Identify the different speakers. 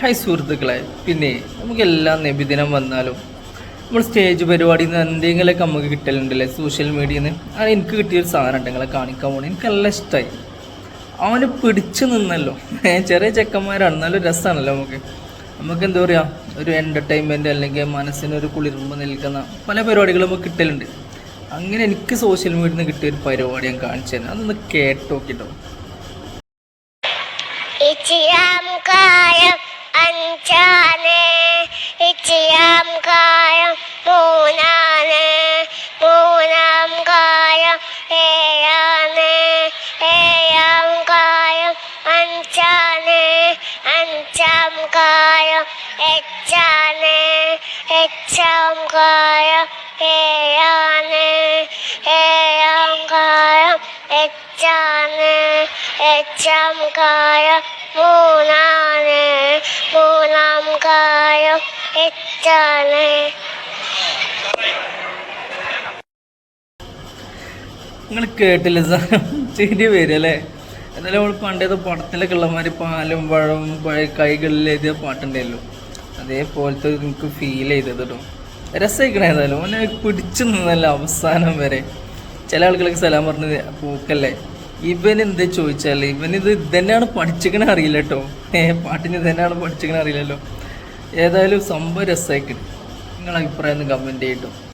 Speaker 1: Hi സുഹൃത്തുക്കളെ. പിന്നെ നമുക്ക് എല്ലാ നബിദിനം വന്നാലും നമ്മൾ സ്റ്റേജ് പരിപാടിയിൽ നിന്ന് എന്തെങ്കിലുമൊക്കെ നമുക്ക് കിട്ടലുണ്ടല്ലേ സോഷ്യൽ മീഡിയയിൽ നിന്ന് അത് എനിക്ക് കിട്ടിയൊരു സാധനം ഉണ്ട്. നിങ്ങളെ കാണിക്കാൻ പോകണം എനിക്ക് നല്ല ഇഷ്ടമായി അവന് പിടിച്ചു നിന്നല്ലോ. ചെറിയ ചെക്കന്മാരാണ് നല്ല രസമാണല്ലോ നമുക്ക്. നമുക്ക് എന്താ പറയുക ഒരു എന്റർടൈൻമെന്റ് അല്ലെങ്കിൽ മനസ്സിനൊരു കുളിർമ നിൽക്കുന്ന പല പരിപാടികളും നമുക്ക് കിട്ടലുണ്ട്. അങ്ങനെ എനിക്ക് സോഷ്യൽ മീഡിയയിൽ നിന്ന് കിട്ടിയ ഒരു പരിപാടി ഞാൻ കാണിച്ചു തരാം. അതൊന്ന് കേട്ട്
Speaker 2: എച്ചാണ് എച്ചാം കായം ഏഴാണ് ഏഴാം കായം എച്ചാണ് എച്ചാം കായം മൂന്നാണ് മൂന്നാം കായം എച്ചാണ്.
Speaker 1: നിങ്ങൾ കേട്ടില്ല സാധനം ചെടി വരും അല്ലേ? എന്നാലും നമ്മൾ പണ്ടേത് പടത്തിലൊക്കെ ഉള്ളമാതിരി പാലും പഴവും കൈകളിൽ എഴുതിയ പാട്ടുണ്ടായല്ലോ അതേപോലത്തെ എനിക്ക് ഫീൽ ചെയ്തത് കേട്ടോ രസമായിക്കണേ ഓനെ പിടിച്ചു നിന്നല്ല അവസാനം വരെ. ചില ആളുകളൊക്കെ സലാം പറഞ്ഞത് പൂക്കല്ലേ? ഇവൻ എന്താ ചോദിച്ചാൽ ഇവനിത് ഇത് ഇതന്നെയാണ് പഠിച്ചിക്കണ അറിയില്ല കേട്ടോ ഏ പാട്ടിന് ഇതന്നെയാണ് പഠിച്ചിക്കണ അറിയില്ലല്ലോ. ഏതായാലും സംഭവം രസമായിക്കിട്ടും നിങ്ങളെ അഭിപ്രായം ഒന്ന് കമന്റ് ചെയ്യട്ടോ.